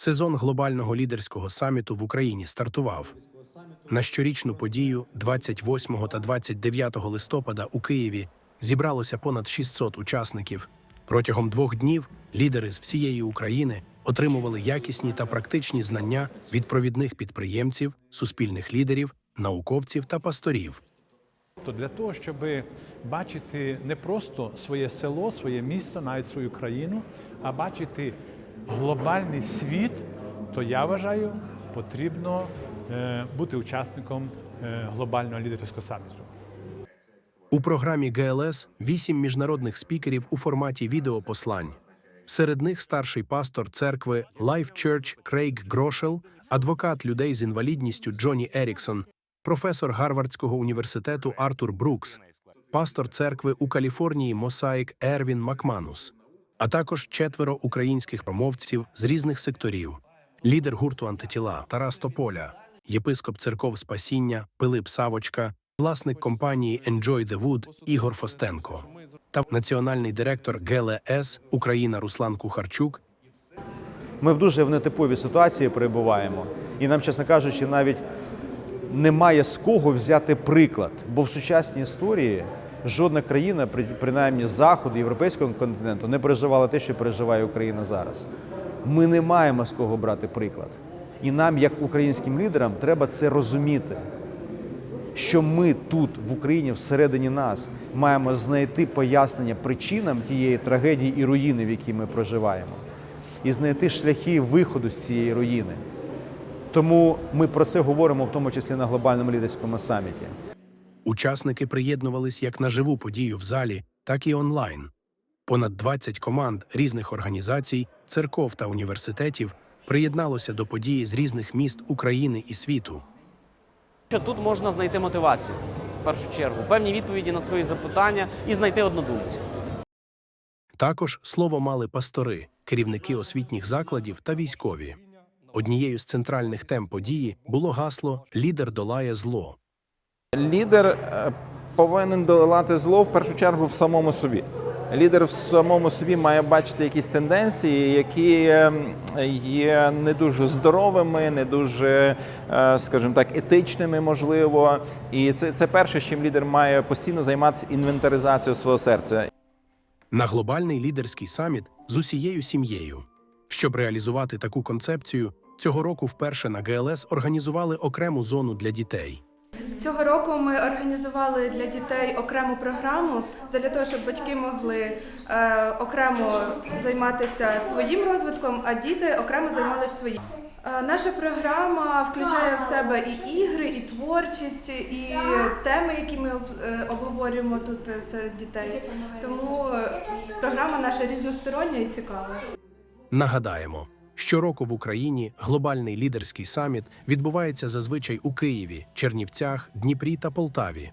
Сезон глобального лідерського саміту в Україні стартував. На щорічну подію 28 та 29 листопада у Києві зібралося понад 600 учасників. Протягом двох днів лідери з всієї України отримували якісні та практичні знання від провідних підприємців, суспільних лідерів, науковців та пасторів. То для того, щоб бачити не просто своє село, своє місто, навіть свою країну, а бачити глобальний світ, то я вважаю, потрібно е, бути учасником е, глобального лідерського саміту. У програмі ГЛС вісім міжнародних спікерів у форматі відеопослань. Серед них старший пастор церкви Life Church Крейг Грошел, адвокат людей з інвалідністю Джоні Еріксон, професор Гарвардського університету Артур Брукс, пастор церкви у Каліфорнії Мосаїк Ервін Макманус, а також четверо українських промовців з різних секторів: лідер гурту антитіла Тарас Тополя, єпископ церков Спасіння Пилип Савочка, власник компанії Enjoy the Wood Ігор Фостенко та національний директор ГЛС Україна Руслан Кухарчук. Ми в дуже в нетиповій ситуації перебуваємо, і нам, чесно кажучи, навіть немає з кого взяти приклад, бо в сучасній історії жодна країна, при- принаймні заходу європейського континенту, не переживала те, що переживає Україна зараз. Ми не маємо з кого брати приклад. І нам, як українським лідерам, треба це розуміти. Що ми тут, в Україні, всередині нас, маємо знайти пояснення причинам тієї трагедії і руїни, в якій ми проживаємо і знайти шляхи виходу з цієї руїни. Тому ми про це говоримо в тому числі на глобальному лідерському саміті. Учасники приєднувались як на живу подію в залі, так і онлайн. Понад 20 команд різних організацій, церков та університетів приєдналося до події з різних міст України і світу. Тут можна знайти мотивацію в першу чергу, певні відповіді на свої запитання і знайти однодумців. Також слово мали пастори, керівники освітніх закладів та військові. Однією з центральних тем події було гасло Лідер долає зло. Лідер е, повинен долати зло в першу чергу в самому собі. Лідер в самому собі має бачити якісь тенденції, які ем, є не дуже здоровими, не дуже, е, скажімо так, етичними, можливо. І це, це перше, чим лідер має постійно займатися інвентаризацією свого серця. на глобальний лідерський саміт з усією сім'єю. Щоб реалізувати таку концепцію, цього року вперше на ГЛС організували окрему зону для дітей. Цього року ми організували для дітей окрему програму для того, щоб батьки могли е, окремо займатися своїм розвитком, а діти окремо займалися своїм. Е, наша програма включає в себе і ігри, і творчість, і теми, які ми е, обговорюємо тут серед дітей. Тому програма наша різностороння і цікава. Нагадаємо, щороку в Україні глобальний лідерський саміт відбувається зазвичай у Києві, Чернівцях, Дніпрі та Полтаві.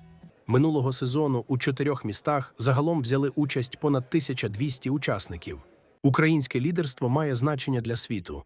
Минулого сезону у чотирьох містах загалом взяли участь понад 1200 учасників. Українське лідерство має значення для світу.